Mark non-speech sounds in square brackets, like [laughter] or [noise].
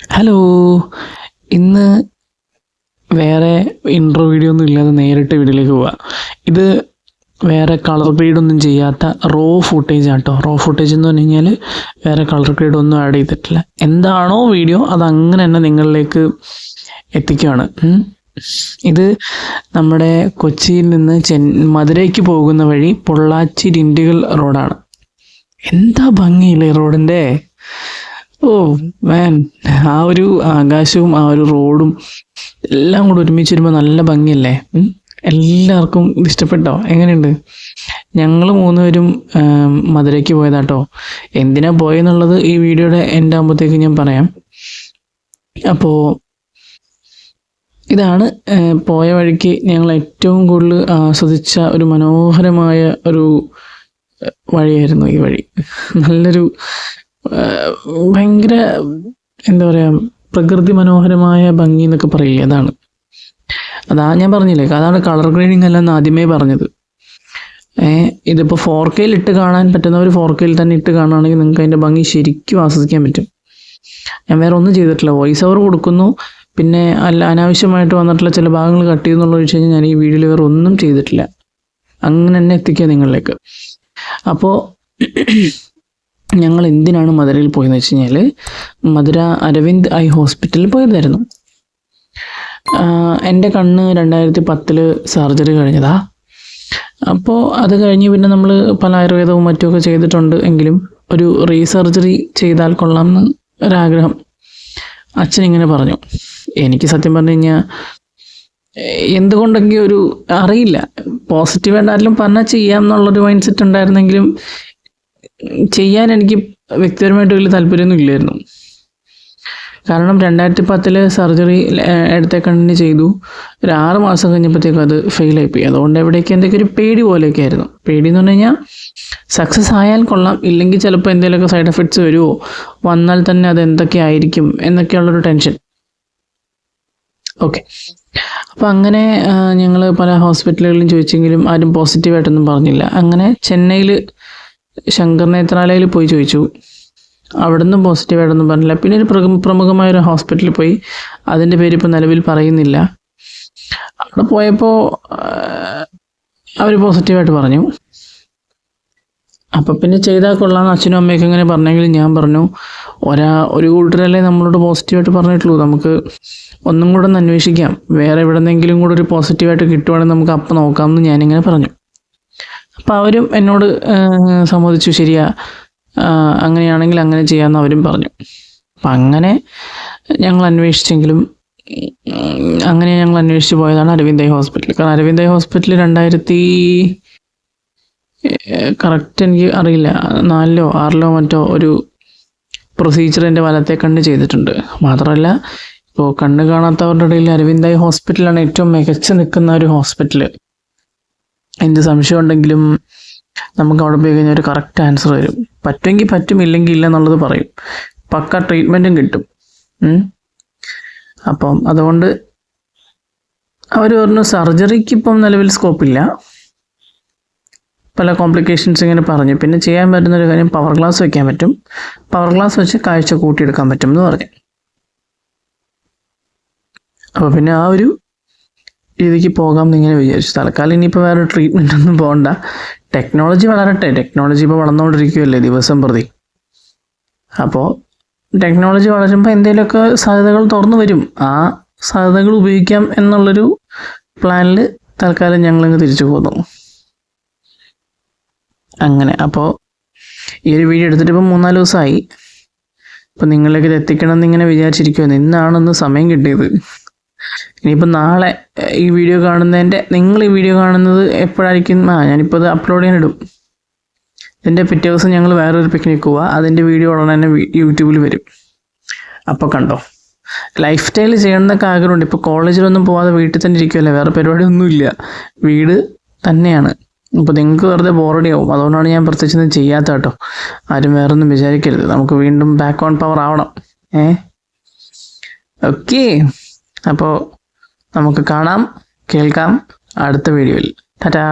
Hello ഇന്ന് വേറെ intro video ഒന്നും ഇല്ലാതെ നേരിട്ട് വീഡിയോയിലേക്ക് പോവാം. ഇത് വേറെ കളർ ഗ്രേഡ് ഒന്നും ചെയ്യാത്ത റോ ഫുട്ടേജ് ആട്ടോ. റോ ഫുട്ടേജ് എന്ന് പറഞ്ഞു കഴിഞ്ഞാൽ വേറെ കളർ ഗ്രേഡ് ഒന്നും ആഡ് ചെയ്തിട്ടില്ല. എന്താണോ വീഡിയോ അത് അങ്ങനെ തന്നെ നിങ്ങളിലേക്ക് എത്തിക്കുകയാണ് ഇത് നമ്മുടെ കൊച്ചിയിൽ നിന്ന് ചെൻ മധുരയ്ക്ക് പോകുന്ന വഴി പൊള്ളാച്ചി ഡിൻഡിഗൽ റോഡാണ് എന്താ ഭംഗിയില്ലേ റോഡിന്റെ ഓ മാൻ ആ ഒരു ആകാശവും ആ ഒരു റോഡും എല്ലാം കൂടെ ഒരുമിച്ച് വരുമ്പോൾ നല്ല ഭംഗിയല്ലേ? എല്ലാവർക്കും ഇഷ്ടപ്പെട്ടോ? എങ്ങനെയുണ്ട്? ഞങ്ങൾ മൂന്നുപേരും പേരും മധുരയ്ക്ക് പോയതാട്ടോ. എന്തിനാ പോയെന്നുള്ളത് ഈ വീഡിയോയുടെ എന്റെ ആകുമ്പോഴത്തേക്ക് ഞാൻ പറയാം. അപ്പോൾ ഇതാണ് പോയ വഴിക്ക് ഞങ്ങൾ ഏറ്റവും കൂടുതൽ ആസ്വദിച്ച ഒരു മനോഹരമായ ഒരു വഴിയായിരുന്നു ഈ വഴി. [laughs] നല്ലൊരു ഭയങ്കര എന്താ പറയുക പ്രകൃതി മനോഹരമായ ഭംഗി എന്നൊക്കെ പറയുക അതാണ്. അതാ ഞാൻ പറഞ്ഞില്ലേ അതാണ് കളർ ഗ്രേഡിംഗ് അല്ലെന്ന് ആദ്യമേ പറഞ്ഞത്. ഏഹ് ഇതിപ്പോൾ ഫോർ കെയിൽ ഇട്ട് കാണാൻ പറ്റുന്നവർ ഫോർ കെയിൽ തന്നെ ഇട്ട് കാണുകയാണെങ്കിൽ നിങ്ങൾക്ക് അതിന്റെ ഭംഗി ശരിക്കും ആസ്വദിക്കാൻ പറ്റും. ഞാൻ വേറെ ഒന്നും ചെയ്തിട്ടില്ല. വോയിസ് ഓവർ കൊടുക്കുന്നു. പിന്നെ അല്ല അനാവശ്യമായിട്ട് വന്നിട്ടുള്ള ചില ഭാഗങ്ങൾ കട്ട് ചെയ്യുന്നുള്ള ചോദിച്ചു കഴിഞ്ഞാൽ ഞാൻ ഈ വീഡിയോയിൽ വേറെ ഒന്നും ചെയ്തിട്ടില്ല. അങ്ങനെ തന്നെ എത്തിക്കുക നിങ്ങളിലേക്ക്. അപ്പോൾ ഞങ്ങൾ എന്തിനാണ് മധുരയിൽ പോയെന്ന് വെച്ച് കഴിഞ്ഞാൽ മധുര അരവിന്ദ് ഐ ഹോസ്പിറ്റലിൽ പോയതായിരുന്നു. എന്റെ കണ്ണ് രണ്ടായിരത്തി പത്തിൽ സർജറി കഴിഞ്ഞതാ. അപ്പോൾ അത് കഴിഞ്ഞ് പിന്നെ നമ്മൾ പല ആയുർവേദവും മറ്റുമൊക്കെ ചെയ്തിട്ടുണ്ട് എങ്കിലും ഒരു റീസർജറി ചെയ്താൽ കൊള്ളാം എന്ന് ഒരാഗ്രഹം അച്ഛൻ ഇങ്ങനെ പറഞ്ഞു. എനിക്ക് സത്യം പറഞ്ഞു കഴിഞ്ഞാൽ എന്തുകൊണ്ടെങ്കിലും ഒരു അറിയില്ല. പോസിറ്റീവായിട്ട് ആരെങ്കിലും പറഞ്ഞാൽ ചെയ്യാം എന്നുള്ളൊരു മൈൻഡ് സെറ്റ് ഉണ്ടായിരുന്നെങ്കിലും ചെയ്യാൻ എനിക്ക് വ്യക്തിപരമായിട്ട് വലിയ താല്പര്യമൊന്നും ഇല്ലായിരുന്നു. കാരണം രണ്ടായിരത്തി പത്തിൽ സർജറി എടുത്തേ കണ്ണിന് ചെയ്തു. ഒരു ആറ് മാസം കഴിഞ്ഞപ്പോഴത്തേക്കും അത് ഫെയിലായി പോയി അതുകൊണ്ട് എവിടേക്ക് എന്തൊക്കെ ഒരു പേടി പോലെയൊക്കെ ആയിരുന്നു. പേടി എന്ന് പറഞ്ഞു കഴിഞ്ഞാൽ സക്സസ് ആയാൽ കൊള്ളാം. ഇല്ലെങ്കിൽ ചിലപ്പോൾ എന്തെങ്കിലുമൊക്കെ സൈഡ് എഫക്ട്സ് വരുമോ വന്നാൽ തന്നെ അത് എന്തൊക്കെ ആയിരിക്കും എന്നൊക്കെയുള്ളൊരു ടെൻഷൻ. ഓക്കെ. അപ്പോൾ അങ്ങനെ ഞങ്ങൾ പല ഹോസ്പിറ്റലുകളിലും ചോദിച്ചെങ്കിലും ആരും പോസിറ്റീവായിട്ടൊന്നും പറഞ്ഞില്ല. അങ്ങനെ ചെന്നൈയിൽ ശങ്കർ നേത്രാലയയിൽ പോയി ചോദിച്ചു. അവിടുന്ന് പോസിറ്റീവായിട്ടൊന്നും പറഞ്ഞില്ല. പിന്നെ ഒരു പ്രമു പ്രമുഖമായ ഒരു ഹോസ്പിറ്റലിൽ പോയി. അതിന്റെ പേര് ഇപ്പോൾ നിലവിൽ പറയുന്നില്ല. അവിടെ പോയപ്പോൾ അവർ പോസിറ്റീവായിട്ട് പറഞ്ഞു. അപ്പം പിന്നെ ചെയ്താൽ കൊള്ളാമെന്ന് അച്ഛനും അമ്മയൊക്കെ ഇങ്ങനെ പറഞ്ഞെങ്കിൽ ഞാൻ പറഞ്ഞു ഒരാ ഒരു കൂട്ടരല്ലേ നമ്മളോട് പോസിറ്റീവായിട്ട് പറഞ്ഞിട്ടുള്ളൂ. നമുക്ക് ഒന്നും കൂടെ ഒന്ന് അന്വേഷിക്കാം. വേറെ എവിടെന്നെങ്കിലും കൂടെ ഒരു പോസിറ്റീവായിട്ട് കിട്ടുവാണെങ്കിൽ നമുക്ക് അപ്പം നോക്കാമെന്ന് ഞാനിങ്ങനെ പറഞ്ഞു. അപ്പം അവരും എന്നോട് സമ്മതിച്ചു ശരിയാ. അങ്ങനെയാണെങ്കിൽ അങ്ങനെ ചെയ്യാമെന്ന് അവരും പറഞ്ഞു. അപ്പം അങ്ങനെ ഞങ്ങൾ അന്വേഷിച്ചെങ്കിലും അങ്ങനെ ഞങ്ങൾ അന്വേഷിച്ച് പോയതാണ് അരവിന്ദ ഹോസ്പിറ്റൽ കാരണം അരവിന്ദ ഹോസ്പിറ്റൽ രണ്ടായിരത്തി കറക്റ്റ് എനിക്ക് അറിയില്ല. നാലിലോ ആറിലോ മറ്റോ ഒരു പ്രൊസീജിയർ എന്റെ വലത്തെ കണ്ണ് ചെയ്തിട്ടുണ്ട്. മാത്രമല്ല ഇപ്പോൾ കണ്ണ് കാണാത്തവരുടെ ഇടയിൽ അരവിന്ദായി ഹോസ്പിറ്റലാണ് ഏറ്റവും മികച്ച് നിൽക്കുന്ന ഒരു ഹോസ്പിറ്റൽ എന്ത് സംശയം ഉണ്ടെങ്കിലും നമുക്ക് അവിടെ പോയി കഴിഞ്ഞാൽ ഒരു കറക്റ്റ് ആൻസർ വരും. പറ്റുമെങ്കിൽ പറ്റും ഇല്ലെങ്കിൽ ഇല്ല എന്നുള്ളത് പറയും. പക്ക ട്രീറ്റ്മെന്റും കിട്ടും. അപ്പം അതുകൊണ്ട് അവർ പറഞ്ഞു സർജറിക്ക് ഇപ്പം നിലവിൽ സ്കോപ്പില്ല പല കോംപ്ലിക്കേഷൻസ് ഇങ്ങനെ പറഞ്ഞു. പിന്നെ ചെയ്യാൻ പറ്റുന്ന ഒരു കാര്യം പവർ ഗ്ലാസ് വെക്കാൻ പറ്റും. പവർ ഗ്ലാസ് വെച്ച് കാഴ്ച കൂട്ടിയെടുക്കാൻ പറ്റും എന്ന് പറഞ്ഞു. അപ്പോൾ പിന്നെ ആ ഒരു രീതിക്ക് പോകാം എന്നിങ്ങനെ വിചാരിച്ചു. തൽക്കാലം ഇനിയിപ്പോൾ വേറെ ട്രീറ്റ്മെന്റ് ഒന്നും പോകണ്ട ടെക്നോളജി വളരട്ടെ. ടെക്നോളജി ഇപ്പോൾ വളർന്നുകൊണ്ടിരിക്കുകയല്ലേ ദിവസം പ്രതി. അപ്പോൾ ടെക്നോളജി വളരുമ്പോൾ എന്തെങ്കിലുമൊക്കെ സാധ്യതകൾ തുറന്നു വരും. ആ സാധ്യതകൾ ഉപയോഗിക്കാം എന്നുള്ളൊരു പ്ലാനിൽ തൽക്കാലം ഞങ്ങളിങ്ങ് തിരിച്ചു പോന്നു. അങ്ങനെ. അപ്പോൾ ഈ ഒരു വീഡിയോ എടുത്തിട്ട് ഇപ്പം മൂന്നാൽ ദിവസമായി അപ്പം നിങ്ങളിലേക്ക് ഇത് എത്തിക്കണം എന്നിങ്ങനെ വിചാരിച്ചിരിക്കുമായിരുന്നു ഇന്നാണൊന്ന് സമയം കിട്ടിയത്. ഇനിയിപ്പോൾ നാളെ ഈ വീഡിയോ കാണുന്നതിന്റെ നിങ്ങൾ ഈ വീഡിയോ കാണുന്നത് എപ്പോഴായിരിക്കും? ആ ഞാനിപ്പോൾ ഇത് അപ്ലോഡ് ചെയ്യാൻ ഇടും. ഇതിന്റെ പിറ്റേ ദിവസം ഞങ്ങൾ വേറൊരു പിക്നിക്ക് പോവുക അതിന്റെ വീഡിയോ ഉടനെ തന്നെ യൂട്യൂബിൽ വരും. അപ്പോൾ കണ്ടോ? ലൈഫ് സ്റ്റൈൽ ചെയ്യണമെന്നൊക്കെ ആഗ്രഹമുണ്ട്. ഇപ്പോൾ കോളേജിലൊന്നും പോവാതെ വീട്ടിൽ തന്നെ ഇരിക്കുമല്ലേ വേറെ പരിപാടി പരിപാടിയൊന്നുമില്ല. വീട് തന്നെയാണ്. അപ്പോൾ നിങ്ങൾക്ക് വെറുതെ ബോറടി ആവും. അതുകൊണ്ടാണ് ഞാൻ പ്രത്യേകിച്ചൊന്നും ചെയ്യാത്ത കേട്ടോ. ആരും വേറെ ഒന്നും വിചാരിക്കരുത്. നമുക്ക് വീണ്ടും ബാക്ക് ഓൺ പവർ ആവണം. ഏ? ഓക്കെ അപ്പോൾ നമുക്ക് കാണാം കേൾക്കാം അടുത്ത വീഡിയോയിൽ. ടാറ്റാ.